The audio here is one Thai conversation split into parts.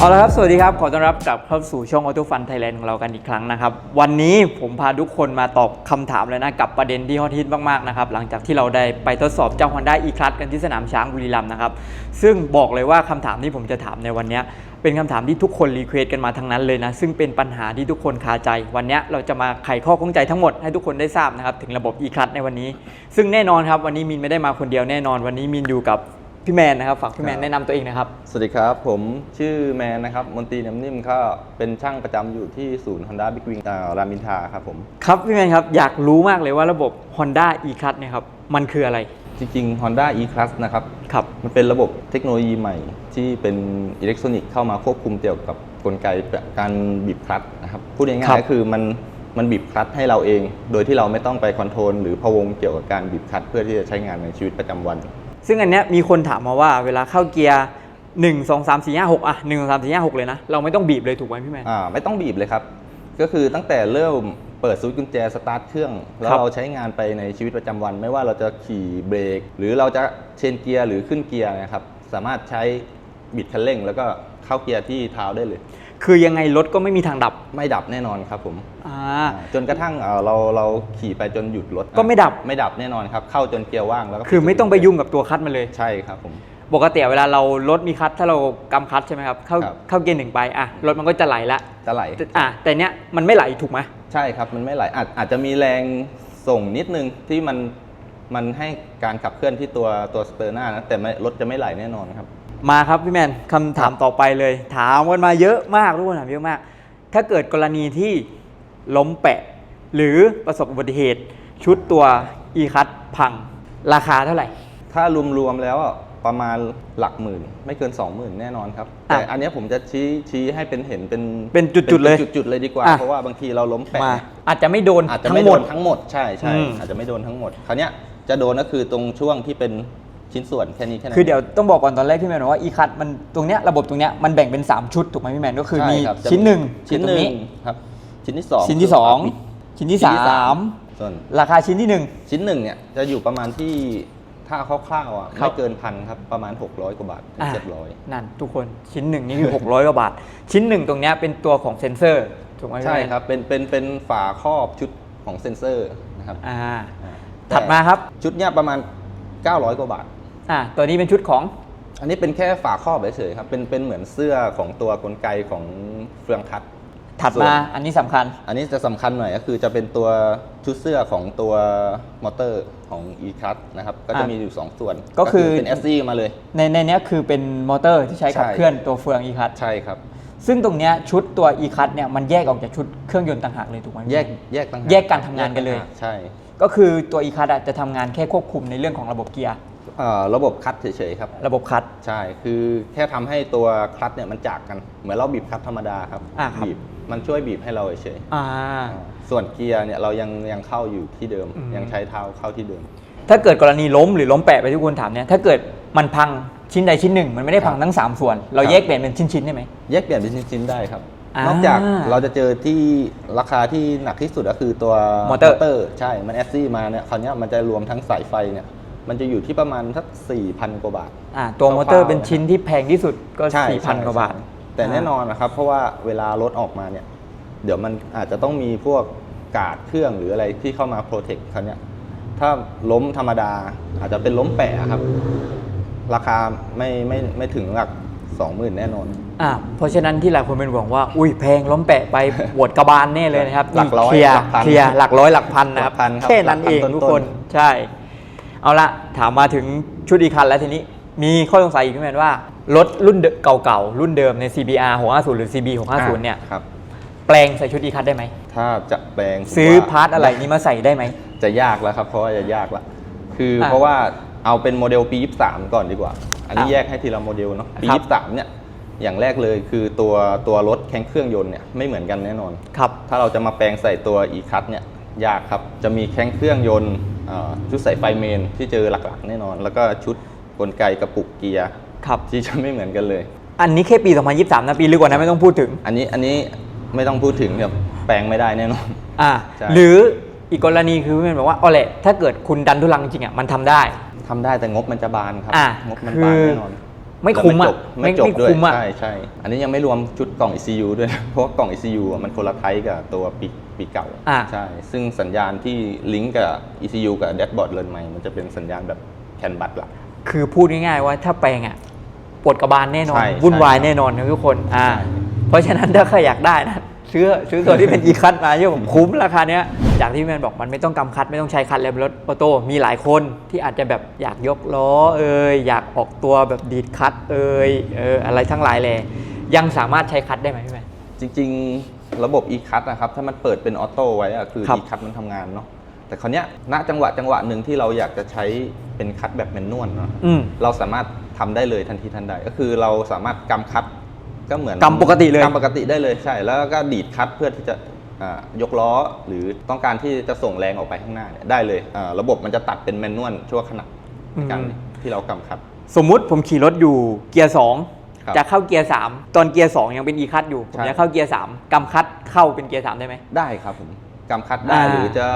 เอาละครับ สวัสดีครับ ขอต้อนรับกลับเข้าสู่ช่อง Auto Fun Thailand ของเรากันอีกครั้งนะครับ วันนี้ผมพาทุกคนมาตอบคำถามเลยนะ กับประเด็นที่ฮอตฮิตมาก ๆ นะครับ หลังจากที่เราได้ไปทดสอบเจ้า Honda e-Class กันที่สนามช้างบุรีรัมย์นะครับ ซึ่งบอกเลยว่าคำถามที่ผมจะถามในวันนี้ เป็นคำถามที่ทุกคนรีเควสต์กันมาทั้งนั้นเลยนะ ซึ่งเป็นปัญหาที่ทุกคนคาใจ วันนี้เราจะมาไขข้อข้องใจทั้งหมดให้ทุกคนได้ทราบนะครับถึงระบบ e-Class ในวันนี้ ซึ่งแน่นอนครับวันนี้มินไม่ได้มาคนเดียวแน่นอน วันนี้มินอยู่กับ พี่แมนนะครับฝากพี่แมนแนะนำตัวเองนะครับ สวัสดีครับ ผมชื่อแมนนะครับ มนตรีน้ำนิ่มก็เป็นช่างประจำอยู่ที่ศูนย์ Honda Big Wing อ่ารามอินทราครับผม ครับพี่แมนครับอยากรู้มากเลยว่าระบบ Honda e-Class เนี่ยครับมันคืออะไรจริงๆ Honda e-Class นะครับ ครับ มันเป็นระบบเทคโนโลยีใหม่ ที่เป็นอิเล็กทรอนิกส์เข้ามาควบคุมเกี่ยวกับกลไกการบีบคลัตช์นะครับพูดครัง่ายบๆก็คือมันมันบีบคลัตช์ให้เราเอง โดยที่เราไม่ต้องไปคอนโทรลหรือพะวงเกี่ยวกับการบีบคลัตช์เพื่อที่จะใช้งานในชีวิตประจำวัน ซึ่งอันเนี้ยมีคนถามมาว่าเวลาเข้าเกียร์1 2 3 4 5 6อะ1 2 3 4 5 6เลยนะ เราไม่ต้องบีบเลยถูกไหมพี่แมน อ่าไม่ต้องบีบเลยครับ ก็คือตั้งแต่เริ่มเปิดสวิตช์กุญแจสตาร์ทเครื่อง แล้วครับ เราใช้งานไปในชีวิตประจำวัน ไม่ว่าเราจะขี่เบรก หรือเราจะเชนเกียร์หรือขึ้นเกียร์นะครับ สามารถใช้บิดคันเร่ง แล้วก็เข้าเกียร์ที่เท้าได้เลย คือยังไงรถก็ไม่มีทางดับ ไม่ดับแน่นอนครับผมอ่า จนกระทั่งเอ่อเราเราขี่ไปจนหยุดรถก็ไม่ดับ ไม่ดับแน่นอนครับ เข้าจนเกียร์ว่างแล้วก็คือไม่ต้องไปยุ่งกับตัวคัดมันเลย ใช่ครับผม ปกติเวลาเรารถมีคัดถ้าเรากำคัดใช่ไหมครับ เข้าครับ เข้าเกียร์หนึ่งไปอะรถมันก็จะไหลละจะไหล แต่อะแต่เนี้ยมันไม่ไหลถูกไหม ใช่ครับ มันไม่ไหลอาจอาจจะมีแรงส่งนิดนึงที่มันมันให้การขับเคลื่อนที่ตัวตัวสเตอร์หน้านะแต่ไม่รถจะไม่ไหลแน่นอนครับ มาครับพี่แมนคำถามต่อไปเลย ถามกันมาเยอะมากทุกคนถามเยอะมาก ถ้าเกิดกรณีที่ล้มแปะ หรือประสบอุบัติเหตุ ชุดตัวอีคัตพังราคาเท่าไหร่ ถ้ารวมๆแล้วอะประมาณหลักหมื่น ไม่เกิน 20,000 แน่นอนครับอะแต่อันเนี้ยผมจะชี้ชี้ให้เป็นเห็นเป็นเป็นจุดๆเลยป็นจุดๆเลยดีกว่า อะ เพราะว่าบางทีเราล้มแปะมาเนี่ยอาจจะไม่โดนอาจจะทั้ไม่งหโดมด นทั้งหมดใช่ใช่อืม อาจจะไม่โดนทั้งหมดคราวเนี้ยจะโดนก็คือตรงช่วงที่เป็น ชิ้นส่วนแค่นี้แค่นั้น คือเดี๋ยวต้องบอกก่อนตอนแรกพี่แมนบอกว่าอีคัตมันตรงเนี้ยระบบตรงเนี้ยมันแบ่งเป็น 3 ชุดถูกไหมพี่แมนก็คือใช่มีรับจะชิ้นหนึ่งชิ้นคือตหรงนึ่งครับ ชิ้นที่สองชิ้นที่ คือ 2 ชิ้นที่ ชิ้นที่สาม3ส่วนราคาชิ้นที่ชิ้นหนึ่งเนี่ยจะอยู่ประมาณที่ถ้าคร่าวๆอะครับ ไม่เกินพันครับประมาณ 600 กว่าบาทถึงอะเจ็ดร้อยนั่นทุกคนชิ้นหนึ่งนี่คือ 600กว่าบาท ชิ้นหนึ่งตรงเนี้ยเป็นตัวของเซนเซอร์ถูกไหมพี่ใช่แมนครับเป็นเป็นเป็นฝาครอบชุดของเซ็นเซอร์นะครับอ่า อ่าถัดมาครับ ชุดเนี้ยประมาณ 900 กว่าบาท อ่าตัวนี้เป็นชุดของ อันนี้เป็นแค่ฝาครอบเฉยๆครับ เป็นเป็นเหมือนเสื้อของตัวกลไกของเฟืองคัด ถัดส่วน มาอันนี้สำคัญ อันนี้จะสำคัญหน่อยก็คือจะเป็นตัวชุดเสื้อของตัวมอเตอร์ของ e c l u t นะครับ ก็จะอะมีอยู่ 2 ส่วนก็คือ เป็น SC มาเลย ในในเนี้ยคือเป็นมอเตอร์ที่ใช้ขับใช่ เคลื่อนตัวเฟืองอีคัตใช่ครับ ซึ่งตรงเนี้ยชุดตัวอีคัตเนี่ยมันแยกออกจากชุดเครื่องยนต์ต่างหากเลยถูกไหม แยกแยกต่างหากแยกการทำงานกันเลย แต่างหาใช่ ก็คือตัวอีคัตจะทำงานแค่ควบคุมในเรื่องของระบบเกียร์ เอ่อระบบคัดเฉยๆครับ ระบบคัตใช่ คือแค่ทำให้ตัวคลัตช์เนี่ยมันจากกัน เหมือนเราบีบคลัตช์ธรรมดาครับอ่าครับ บีบมันช่วยบีบให้เราเฉยอ่า ๆส่วนเกียร์เนี่ยเรายังยังเข้าอยู่ที่เดิม อืม ยังใช้เท้าเข้าที่เดิม ถ้าเกิดกรณีล้มหรือล้มแปะไปที่คุณถามเนี่ยถ้าเกิดมันพังชิ้นใดชิ้นหนึ่ง มันไม่ได้พังครับทั้ง3ส่วน เราครับ แยกเปลี่ยนเป็นชิ้นๆได้ไหม แยกเปลี่ยนเป็นชิ้นๆได้ครับ อ่านอกจากเราจะเจอที่ราคาที่หนักที่สุดก็คือตัวมอเตอร์ ใช่ มันแอสซี่มาเนี่ยคราวเนี้ยมันจะรวมทั้งสายไฟเนี่ย มันจะอยู่ที่ประมาณสัก4,000กว่าบาท อ่าตัวมอเตอร์คร่าวๆเป็นชิ้นที่แพงที่สุดก็ใช่สี่พันใช่กว่าบาท ใช่แต่แน่นอนนะครับ เพราะว่าเวลารถออกมาเนี่ย เดี๋ยวมันอาจจะต้องมีพวกกาดเครื่องหรืออะไรที่เข้ามาโปรเทคคราวเนี้ยถ้าล้มธรรมดาอาจจะเป็นล้มแปะครับ ราคาไม่ไม่ไม่ถึงหลัก20,000แน่นอน อ่าเพราะฉะนั้นที่หลายคนเป็นห่วงว่า อุ้ยแพงล้มแปะไป ปวดกระบาลแน่เลยนะครับหลักร้อยเคลียร์หลักพันเคลียร์หลักร้อยหลักพันนะครับหลักพันครับแค่นั้นเองหลักพันทุกคนต้นใช่ เอาละถามมาถึงชุดอีคันแล้วทีนี้มีข้อสงสัยอีกพี่แมนว่ารถรุ่นเดิมเก่าๆ รุ่นเดิมใน CBR 650 หรือ CB 650เนี่ยครับแปลงใส่ชุดอีคันได้ไหม ถ้าจะแปลงผมซื้อว่พาร์ทอะไรนี้มาใส่ได้ไหม จะยากแล้วครับ เพราะว่าจะยากละคือออะเพราะว่าเอาเป็นโมเดลปี 23 ก่อนดีกว่า อันนี้อะแยกให้ทีละโมเดลเนาะปีครับ23 เนี่ยอย่างแรกเลยคือตัวตัวรถแข้งเครื่องยนต์เนี่ยไม่เหมือนกันแน่นอนครับถ้าเราจะมาแปลงใส่ตัว e c u t เนี่ยยากครับจะมีแข้งเครื่องยนต์เอ่อ ชุดใส่ไฟเมนที่เจอหลักๆแน่นอน แล้วก็ชุดกลไกกระปุกเกียร์ครับที่จะไม่เหมือนกันเลย อันนี้แค่ปี 2023 นะปีลึกกว่านั้นไม่ต้องพูดถึง อันนี้อันนี้ไม่ต้องพูดถึงแบบแปลงไม่ได้แน่นอนอ่าใช่หรืออีกกรณีคือพี่แมนบอกว่าอ๋อแหละถ้าเกิดคุณดันทุลังจริงอะมันทำได้ทำได้แต่งบมันจะบานครับอะงบมันคืบานอแน่นอน ไม่คุ้มอะแล้วไม่ไม่จบไม่ไม่จบด้วยคุ้มอะใช่ใช่อันนี้ยังไม่รวมชุดกล่อง ECU ด้วยนะ เพราะว่ากล่อง ECU อะมันคนละไทป์กับตัวปีปีเก่าอ่าใช่ซึ่งสัญญาณที่ลิงก์กับ ECU กับแดชบอร์ดเรือนใหม่มันจะเป็นสัญญาณแบบแคนบัตหลัก คือพูดง่ายๆว่าถ้าแปลงอะปวดกระบาลแน่นอน ใช่วุ่นวายใช่แน่นอนนะทุกคนอ่าใช่ เพราะฉะนั้นถ้าใครอยากได้นะ ซื้อซื้อตัวที่เป็นอีคัทมาเยอะผมคุ้มราคาเนี้ยจากที่แมนบอกมันไม่ต้องกำคัดไม่ต้องใช้คัดเลยบนรถออโต้มีหลายคนที่อาจจะแบบอยากยกล้อเอยอยากออกตัวแบบดีดคัดเอยเอออะไรทั้งหลายเลยยังสามารถใช้คัดได้ไหมพี่แมนจริง ๆ ระบบ e-cut นะครับถ้ามันเปิดเป็นออโต้ไว้อะคือครับ e-cut มันทำงานเนาะแต่คราวเนี้ยณจังหวะจังหวะหนึ่งที่เราอยากจะใช้เป็นคัดแบบแมนนวลเนาะอืมเราสามารถทำได้เลยทันทีทันใดก็คือเราสามารถกำคัด ก็เหมือนกำปกติเลยกำปกติได้เลยใช่ แล้วก็ดีดคัดเพื่อที่จะอ่ายกล้อหรือต้องการที่จะส่งแรงออกไปข้างหน้าเนี่ยได้เลยอ่าระบบมันจะตัดเป็นแมนนวลชั่วขณะในการที่เรากำคัด สมมุติผมขี่รถอยู่เกียร์สองครับจะเข้าเกียร์สามตอนเกียร์สองยังเป็นอีคัทอยู่ผมใช่จะเข้าเกียร์สามกำคัดเข้าเป็นเกียร์สามได้ไหมได้ครับผมกำคัดได้อ่าหรือจะ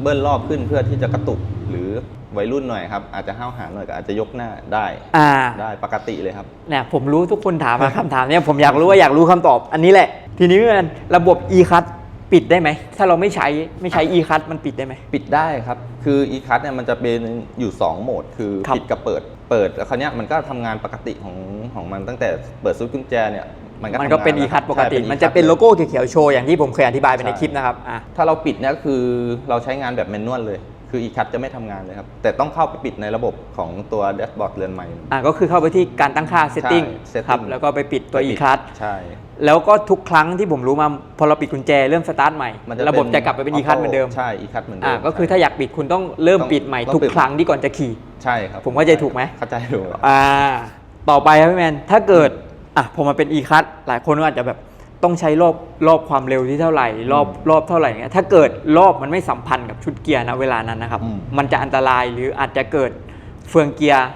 เบิ้ลรอบขึ้นเพื่อที่จะกระตุกหรือ วัยรุ่นหน่อยครับ อาจจะห้าวหาญหน่อยก็อาจจะยกหน้าได้อ่าได้ปกติเลยครับเนี่ยผมรู้ทุกคนถามมาคำถามเนี่ยผมอยากรู้ว่าอยากรู้คำตอบ อันนี้แหละ ทีนี้มันระบบ e c u t ปิดได้ไหม ถ้าเราไม่ใช้ไม่ใช้ e c u t มันปิดได้ไหม ปิดได้ครับ คือ e-cut เนี่ยมันจะเป็นอยู่ 2 โหมด คือครับ ปิดกับเปิด เปิดแล้วคราวเนี้ยมันก็ทำงานปกติของของมันตั้งแต่เปิดซุปกุญแจเนี่ยมันก็มันก็ทำงาเป็นแล้ว e c u t ปกติ ใช่ มันจะเป็นโลโก้เขียวๆโชว์อย่างที่ผมเคยอธิบายไปในใช่คลิปนะครับอะ ถ้าเราปิดเนี่ยก็คือเราใช้งานแบบแมนนวลเลย คือ e-cut จะไม่ทำงานเลยครับ แต่ต้องเข้าไปปิดในระบบของตัวแดชบอร์ดเรือนใหม่ อะก็คือเข้าไปที่การตั้งค่า setting ใช่ setting ครับแล้วก็ไปปิดตัวไป e ปิด c u t ใช่ แล้วก็ทุกครั้งที่ผมรู้มาพอเราปิดกุญแจเริ่มสตาร์ทใหม่ มันจะระบบจะกลับไปเป็น e c u t เหมือนเดิมใช่ e-cut เหมือนเดิอะมก็คือใช่ถ้าอยากปิดคุณต้องเริ่มต้องปิดใหม่ต้องทุกปิดครั้งที่ก่อนจะขี่ ใช่ครับผมเข้าใจถูกไหม เข้าใจถูกครับ อ่า ต่อไปครับพี่แมน ถ้าเกิด อะ พอมาเป็น e c u t หลายคนก็อาจจะแบบ ต้องใช้รอบรอบความเร็วที่เท่าไหร่ รอบรอบเท่าไหร่เงี้ยถ้าเกิดรอบมันไม่สัมพันธ์กับชุดเกียร์นะเวลานั้นนะครับ อืม มันจะอันตรายหรืออาจจะเกิดเฟืองเกียร์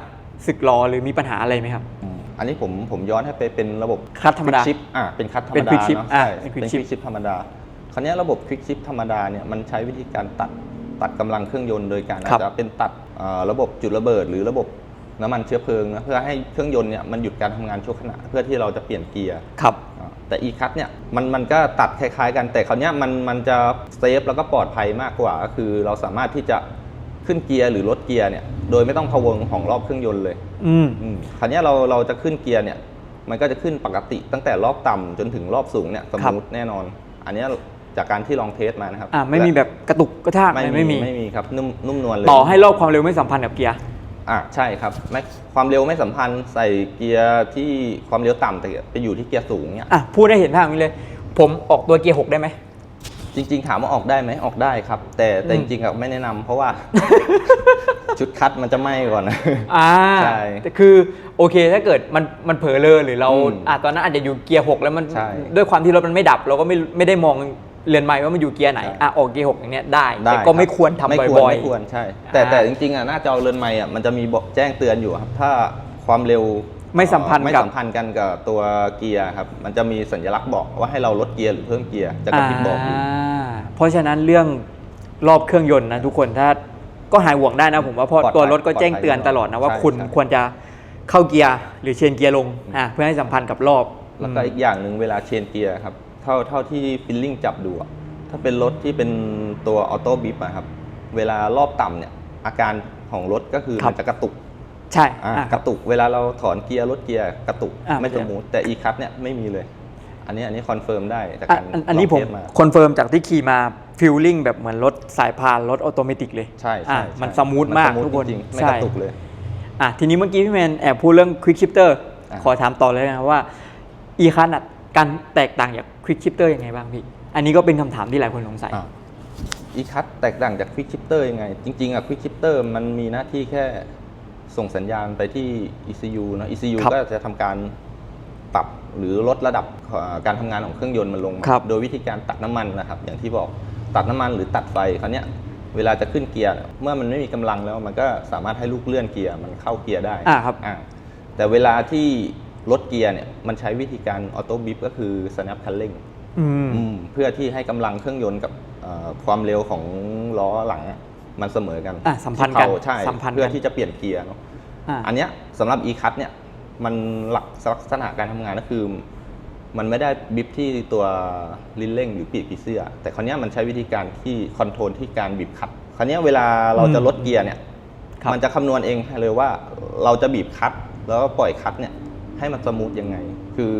สึกหรอหรือมีปัญหาอะไรไหมครับ อืมอันนี้ผมผมย้อนให้ไปเป็นระบบคัดธรรมดา ชิปอ่าเป็นคัดธรรเป็มนดา quick shift เนาะอะใช่เป็นเป็น quick quick shift ธรรมดา คราวเนี้ยระบบ quick shift ธรรมดาเนี่ยมันใช้วิธีการตัดตัดกำลังเครื่องยนต์โดยการครัอาบจจะเป็นตัดเอ่อระบบจุดระเบิด หรือระบบน้ำมันเชื้อเพลิงนะเพื่อให้เครื่องยนต์เนี่ยมันหยุดการทำงานชั่วขณะเพื่อที่เราจะเปลี่ยนเกียร์ ครับอ่า แต่ e-cut เนี่ยมันมันก็ตัดคล้ายๆ กัน แต่คราวเนี้ยมันมันจะเซฟแล้วก็ปลอดภัยมากกว่า ก็คือเราสามารถที่จะขึ้นเกียร์หรือลดเกียร์เนี่ยโดยไม่ต้องพะวงของรอบเครื่องยนต์เลย อืมอืมคราวเนี้ยเราเราจะขึ้นเกียร์เนี่ย มันก็จะขึ้นปกติตั้งแต่รอบต่ำจนถึงรอบสูงเนี่ยสครับมูทแน่นอน อันเนี้ยจากการที่ลองเทสมานะครับอ่าไม่มีแบบกระตุกกระชากอะไรไม่ไม่มีมีไม่มีครับนุ่มนุ่มนวลเลยต่อให้รอบความเร็วไม่สัมพันธ์กับเกียร์ อ่าใช่ครับไม่ความเร็วไม่สัมพันธ์ใส่เกียร์ที่ความเร็วต่ำแต่ไปอยู่ที่เกียร์สูงเนี่ยอะพูดให้เห็นภาพอย่างนี้เลย ผมออกตัวเกียร์หกได้ไหม จริง ๆ ถามว่าออกได้ไหมออกได้ครับ แต่แต่อืจมริงๆอะไม่แนะนำเพราะว่า ชุดคัดมันจะไหม้ก่อนนะ อ่าใช่แต่คือโอเคถ้าเกิดมันมันเผลอเลยหรือเราอืมอะตอนนั้นอาจจะอยู่เกียร์หกแล้วมันใช่ ด้วยความที่รถมันไม่ดับ เราก็ไม่ไม่ได้มอง เรือนไม้ว่ามันอยู่เกียร์ไหนใช่อะออกเกียร์หกอย่างเนี้ยได้ได้แต่ก็ไม่รับควรทำไม่บ่อย ไม่ควรใช่ แต่อ่า แต่จริงๆอะหน้าจอเรือนไม้อะมันจะมีบอกแจ้งเตือนอยู่ครับ ถ้าความเร็วไม่สัมพันธ์ไม่กับ สัมพันธ์กันกับตัวเกียร์ครับ มันจะมีสัญลักษณ์บอกว่าให้เราลดเกียร์หรือเพิ่มเกียร์จะๆกระพริบบอกอยู่อ่าเพราะฉะนั้นเรื่องรอบเครื่องยนต์นะทุกคนถ้าก็หายห่วงได้นะผมว่าเพราะปลอดภัยตัวรถก็แจ้งปลอดภัยเตือนตลอดนะว่าใช่คุณใช่ควรจะเข้าเกียร์หรือเชนเกียร์ลงอะเพื่อให้สัมพันธ์กับรอบ แล้วก็อีกอย่างหนึ่งเวลาเชนเกียร์ครับเท่าเท่าที่ฟิลลิ่งจับดูอะถ้าเป็นรถที่เป็นตัวออโต้บิฟอะครับ เวลารอบต่ำเนี่ย อาการของรถก็คือครับ มันจะกระตุกใช่อะอะ กระตุก เวลาเราถอนเกียร์ลดเกียร์กระตุกอะไม่ใช่สมูทแต่อีคัทเนี่ยไม่มีเลย อันนี้อันนี้คอนเฟิร์มได้จากอะการอันอันนี้ลผงมเทสมาคอนเฟิร์มจากที่ขี่มาฟิลลิ่งแบบเหมือนรถสายพานรถออโตเมติกเลยใช่อะใช่ใช่มันสมูทมากนทุกคนจริงๆไม่ใช่กระตุกเลย อะทีนี้เมื่อกี้พี่แมนแอบพูดเรื่อง Quick Shifter อะ ขอถามต่อเลยนะครับว่า e คันอะการแตกต่างจาก Quick Shifter ยังไงบ้างพี่ อันนี้ก็เป็นคำถามที่หลายคนสงสัยอีคัทแตกต่างจากควิกชิปเตอร์ยังไง จริง ๆอะควิกชิปเตอร์มันมีหน้าที่แค่ส่งสัญญาณไปที่ ECU เนอะ ECU ครับก็จะทำการปรับหรือลดระดับเอ่อการทำงานของเครื่องยนต์มันลงมาครับโดยวิธีการตัดน้ำมันนะครับ อย่างที่บอกตัดน้ำมันหรือตัดไฟคราวเนี้ยเวลาจะขึ้นเกียร์เนี่ยเมื่อมันไม่มีกำลังแล้วมันก็สามารถให้ลูกเลื่อนเกียร์มันเข้าเกียร์ได้อ่าครับอ่าแต่เวลาที่ ลดเกียร์เนี่ยมันใช้วิธีการออโต้บิฟก็คือ snap คันเร่งอืมอืมเพื่อที่ให้กำลังเครื่องยนต์กับเอ่อความเร็วของล้อหลังอะมันเสมอกันอะสัมพันธ์กันที่เขาใช่สัมพันธ์กันเพื่อที่จะเปลี่ยนเกียร์เนาะอะอันเนี้ยสำหรับ e-cut เนี่ยมันหลักลักษณะการทำงานก็คือ มันไม่ได้บิบที่ตัวลิ้นเร่งหรือปีกผีเสื้อ แต่คราวเนี้ยมันใช้วิธีการที่คอนโทรลที่การบีบคัดคราวเนี้ยเวลาเราจะลดเกียร์เนี่ยครับมันจะคำนวณเองให้เลยว่าเราจะบีบคัดแล้วก็ปล่อยคัดเนี่ย ให้มันสมูทยังไง คือ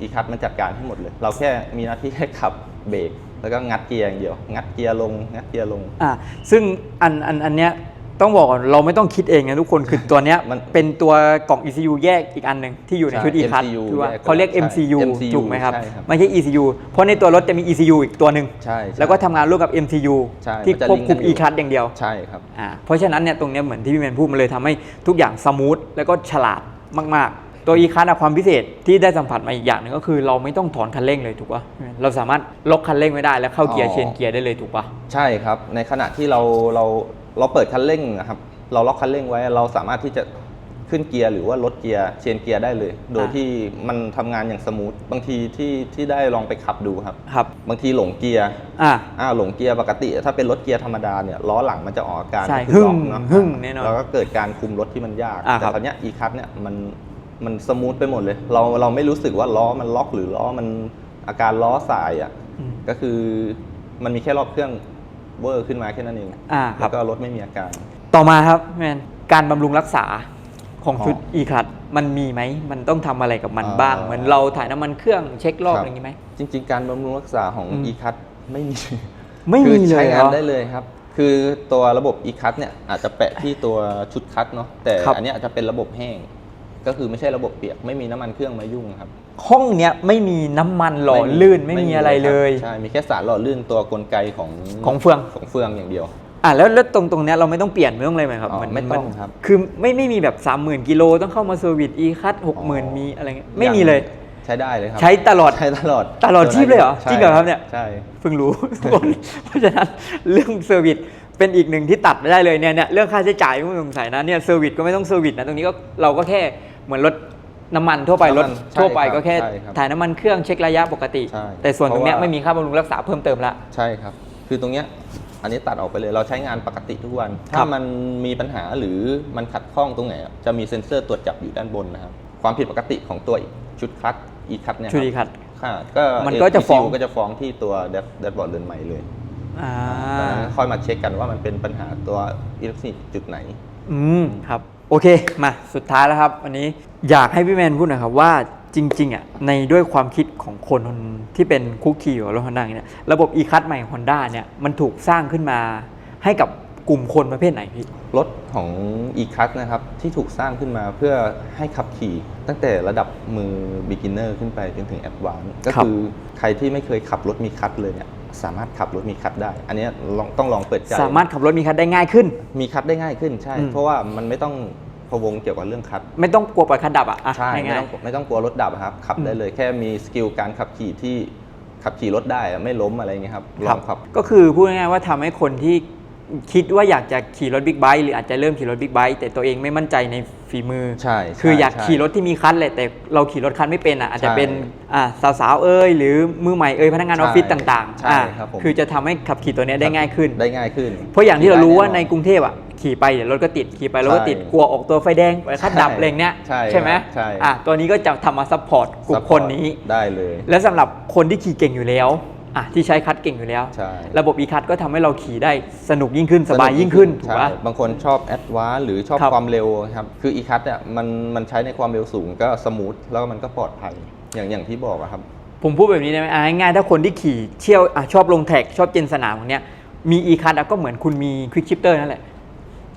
อีคัดมันจัดการให้หมดเลย เราแค่มีหน้าที่แค่ขับเบรกแล้วก็งัดเกียร์อย่างเดียว งัดเกียร์ลง งัดเกียร์ลง อ่าซึ่งอันอันอันเนี้ยต้องบอกก่อนเราไม่ต้องคิดเองนะทุกคนคือตัวเนี้ยมันเป็นตัวกล่อง ECU แยกอีกอันหนึ่งที่อยู่ในใช่ชุด e c u t MCU คือว่าแยกไปเขาเรียกใช่ MCU MCU ถูกไหมครับใช่ครับ ไม่ใช่ ECU เพราะในตัวรถจะมี ECU อีกตัวหนึ่งใช่ใช่แล้วก็ทำงานร่วมกับ MCU ใช่ที่มันจะควบคุมลิงก์กันอยู่ e c u t อย่างเดียวใช่ครับอ่าเพราะฉะนั้นเนี่ยตรงเนี้ยเหมือนที่พี่เมนพูดมันเลยทำให้ทุกอย่างสมูทแล้วก็ฉลาดมากๆ ตัว e c u t อะความพิเศษที่ได้สัมผัสมาอีกอย่างหนึ่งก็คือเราไม่ต้องถอนคันเร่งเลยถูกป่ะเราสามารถล็อกคันเร่งไว้ได้แล้วเข้าเกียร์อ๋อเชนเกียร์ได้เลยถูกป่ะใช่ครับ ในขณะที่เราเราเราเปิดคันเร่งนะครับเราล็อกคันเร่งไว้เราสามารถที่จะขึ้นเกียร์หรือว่าลดเกียร์เชนเกียร์ได้เลย โดยอ่าที่มันทำงานอย่างสมูทบางทีที่ที่ได้ลองไปขับดูครับครับ บางทีหลงเกียร์อ่าอ่าหลงเกียร์ปกติ ถ้าเป็นรถเกียร์ธรรมดาเนี่ยล้อหลังมันจะออกอาการใช่ก็คือหึ่งล็อกเนาะหึ่งแน่นอนแล้วก็เกิดการคุมรถที่มันยากอ่าแต่ครับตอนเนี้ยอีคัทเนี่ยมัน มันสมูทไปหมดเลย เราเราไม่รู้สึกว่าล้อมันล็อกหรือล้อมันอาการล้อสายอะอืมก็คือมันมีแค่รอบเครื่องเวอร์ขึ้นมาแค่นั้นเองอ่าครัแล้บวก็รถไม่มีอาการ ต่อมาครับแมนการบำรุงรักษาของชุดอ๋อ e c l u t มันมีไหมมันต้องทำอะไรกับมันอ่า บ้าง เหมือนเราถ่ายน้ำมันเครื่องเช็ครอบคอะไรอย่างงี้ไหม จริง ๆ การบำรุงรักษาของ อืม e c u t ไม่มี ไม่คืมีอเลยใช้เหงารนอ ได้เลยครับ คือตัวระบบ e c u t เนี่ยอาจจะแปะที่ตัวชุดคัดเนาะแต่ครับ อันเนี้ยจะเป็นระบบแห้ง ก็คือไม่ใช่ระบบเปียกไม่มีน้ำมันเครื่องมายุ่งครับห้องเนี้ยไม่มีน้ำมันหล่อลื่นไม่มีอะไรเลยครับใช่มีแค่สารหล่อลื่นตัวกลไกของของเฟือง ของเฟืองอย่างเดียว อะแล้วแล้วตรงตรงเนี้ยเราไม่ต้องเปลี่ยนไม่ต้องอะไรไหมครับอ๋อไม่ต้องครับคือไม่ไม่มีแบบ 30,000กิโลต้องเข้ามาเซอร์วิส e c u t 60,000มีอะไรเงี้ยไม่มีเลย ใช้ได้เลยครับใช้ตลอดใช้ตลอดตลอดชีพเลยเหรอใช่จริงเหรอครับเนี่ย ใช่ เพิ่งรู้ ทุกคนเพราะฉะนั้นเรื่องเซอร์วิส เป็นอีกหนึ่งที่ตัดไม่ได้เลยเนี่ยเนี่ยเรื่องค่าใช้จ่ายไม่ต้องสงสัยนะเนี่ยเซอร์วิสก็ไม่ต้องเซอร์วิสนะตรงนี้ก็เราก็แค่เหมือนรถน้ำมันทั่วไปรถน้ำมันใช่ทั่วไปครับก็แค่ใช่ครับถ่ายน้ำมันเครื่องเช็คระยะปกติ ใช่แต่ส่วนตรงเนี้ยเพราะว่า ไม่มีค่าบำรุงรักษาเพิ่มเติมละ ใช่ครับ คือตรงเนี้ย อันนี้ตัดออกไปเลย เราใช้งานปกติทุกวันครัถ้าบมันมีปัญหาหรือมันขัดข้องตรงไหนอะจะมีเซ็นเซอร์ตรวจจับอยู่ด้านบนนะครับ ความผิดปกติของตัวชุดคัดอีคัดเนี่ยชุด e c u t ค่ะก็ มันก็จะฟ้อง ECU ก็จะฟ้องที่ตัวแดชแดชบอร์ดเรือนใหม่เลย อ่าดังนั้นค่อยมาเช็คกันว่ามันเป็นปัญหาตัวอิเล็กทรอนิกส์จุดไหน อืมครับโอเคมาสุดท้ายแล้วครับวันนี้อยากให้พี่แมนพูดหน่อยครับว่าจริงๆอะในด้วยความคิดของคนที่เป็นคุกคีอยู่กับรถฮอนด้าเนี่ยระบบ e c u t ใหม่ของ Honda เนี่ยมันถูกสร้างขึ้นมาให้กับกลุ่มคนประเภทไหนพี่ รถของ e c u t นะครับที่ถูกสร้างขึ้นมาเพื่อให้ขับขี่ ตั้งแต่ระดับมือ beginner ขึ้นไปจนถึง advanced ก็ครับคือใครที่ไม่เคยขับรถมีคัทเลยเนี่ย สามารถขับรถมีคัทได้ อันเนี้ยลองต้องลองเปิดใจ สามารถขับรถมีคัทได้ง่ายขึ้น มีคัทได้ง่ายขึ้นใช่อืมเพราะว่ามันไม่ต้องพะวงเกี่ยวกับเรื่องคัทไม่ต้องกลัวปล่อยคันดับอะอะใช่ไม่ง่ายต้องไม่ต้องกลัวรถดับอะครับ ขับได้เลยแค่มีสกิลการขับขี่ที่ขับขี่รถได้อะไม่ล้มอะไรเงี้ยครับๆลองขับ ก็คือพูดง่ายๆว่าทำให้คนที่ คิดว่าอยากจะขี่รถบิ๊กไบค์หรืออาจจะเริ่มขี่รถบิ๊กไบค์แต่ตัวเองไม่มั่นใจในฝีมือ ใช่ใช่คืออยากใช่ขี่รถที่มีคันแหละแต่เราขี่รถคันไม่เป็นอะอาจจะใช่เป็นอ่าสาวๆเอ้ยหรือมือใหม่เอ้ยพนักงานออฟฟิศต่างๆใช่อ่าครับผมคือจะทำให้ขับขี่ตัวเนี้ยได้ง่ายขึ้นได้ง่ายขึ้น เพราะอย่างที่เรารู้ว่าได้ในแอกรุงเทพอะขี่ไปเดี๋ยวรถก็ติดขี่ไปรถก็ติดใช่กลัวออกตัวไฟแดงไฟคัดดับใช่อะไรอย่างเนี้ยใช่ไหมครับใช่อะตัวนี้ก็จะทำมาซัพพอร์ตกลุ่มคนนี้ได้เลย และสำหรับคนที่ขี่เก่งอยู่แล้ว อะที่ใช้คัดเก่งอยู่แล้ว ใช่ ระบบ e คัดก็ทำให้เราขี่ได้สนุกยิ่งขึ้นสบายยิ่งขึ้นถูกปะ ใช่บางคนชอบแอดวานหรือชอบครับ ความเร็วครับ คืออีคัทเนี่ยมันมันใช้ในความเร็วสูงก็สมูทแล้วก็มันก็ปลอดภัยอย่างอย่างที่บอกอะครับ ผมพูดแบบนี้ได้ไหมอะง่ายๆถ้าคนที่ขี่เที่ยวอะชอบลงแท็กชอบเจนสนามอย่างเนี้ยมี e คัดก็เหมือนคุณมีควิกชิปเตอร์นั่นแหละ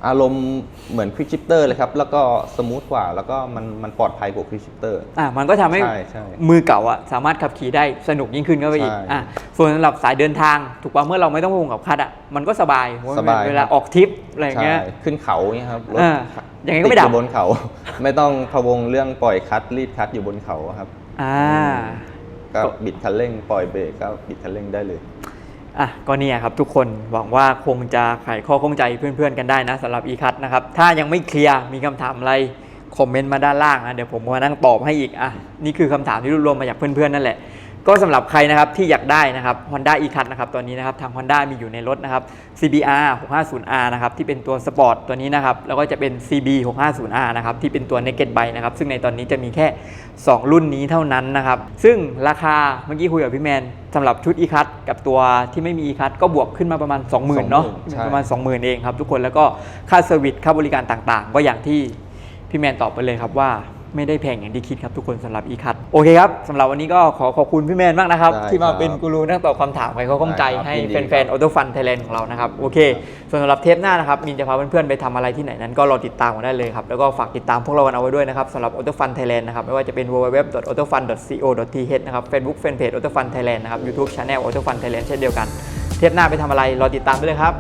อารมณ์เหมือนควิกชิปเตอร์เลยครับ แล้วก็สมูทกว่า แล้วก็มันมันปลอดภัยกว่าควิกชิปเตอร์ อะมันก็ทำให้ใช่ใช่มือเก่าอะสามารถขับขี่ได้สนุกยิ่งขึ้นเข้าไปอีกใช่อะส่วนสำหรับสายเดินทาง ถูกป่ะเมื่อเราไม่ต้องพะวงกับคัดอะมันก็สบายสบาย เวลาครับออกทริปอะไรอย่างใช่เงี้ยขึ้นเขาอย่างเงี้ยครับรถอ่ายังไงก็ไม่ดับ ติอยู่บนเขา ไม่ต้องพะวงเรื่องปล่อยคัดรีดคัดอยู่บนเขาครับ อ่า ก็บิดคันเร่งปล่อยเบรกก็บิดคันเร่งได้เลย อะก็เนี่ยครับทุกคนหวังว่าคงจะไขข้อข้องใจเพื่อนๆกันได้นะสำหรับอีคัทนะครับถ้ายังไม่เคลียร์มีคำถามอะไรคอมเมนต์มาด้านล่างนะเดี๋ยวผมมานั่งตอบให้อีกอะนี่คือคำถามที่รวบรวมมาจากเพื่อนๆนั่นแหละ ก็สำหรับใครนะครับที่อยากได้นะครับ Honda e-Cut นะครับตัวนี้นะครับทาง Honda มีอยู่ในรถนะครับ CBR 650R นะครับที่เป็นตัวสปอร์ตตัวนี้นะครับแล้วก็จะเป็น CB 650R นะครับที่เป็นตัว Naked Bike นะครับซึ่งในตอนนี้จะมีแค่ 2 รุ่นนี้เท่านั้นนะครับซึ่งราคาเมื่อกี้คุยกับพี่แมนสำหรับชุด e-Cut กับตัวที่ไม่มี e-Cut ก็บวกขึ้นมาประมาณ 20,000เนาะใช่ ประมาณ 20,000 เองครับทุกคนแล้วก็ค่าเซอร์วิสค่าบริการต่างๆ ก็อย่างที่พี่แมนตอบไปเลยครับว่า ไม่ได้แพงอย่างที่คิดครับทุกคนสำหรับ e-cut โอเคครับสำหรับวันนี้ก็ขอขอบคุณพี่แมนมากนะครับ ได้ที่มาครับเป็นกูรูนักตอบคำถามใครเขาข้องใจได้ครับให้ยินดีแฟนๆออโต้ฟันไทยแลนด์ของเรานะครับโอเค ส่วนสำหรับเทปหน้านะครับมินจะพาเพื่อนๆไปทำอะไรที่ไหนนั้นก็รอติดตามกันได้เลยครับ แล้วก็ฝากติดตามพวกเรากันเอาไว้ด้วยนะครับสำหรับ Auto Fun Thailand นะครับไม่ว่าจะเป็น www.autofun.co.th นะครับ Facebook Fanpage Auto Fun Thailand นะครับ YouTube Channel Auto Fun Thailand เช่นเดียวกัน เทปหน้าไปทำอะไรรอติดตามด้วยเลยครับ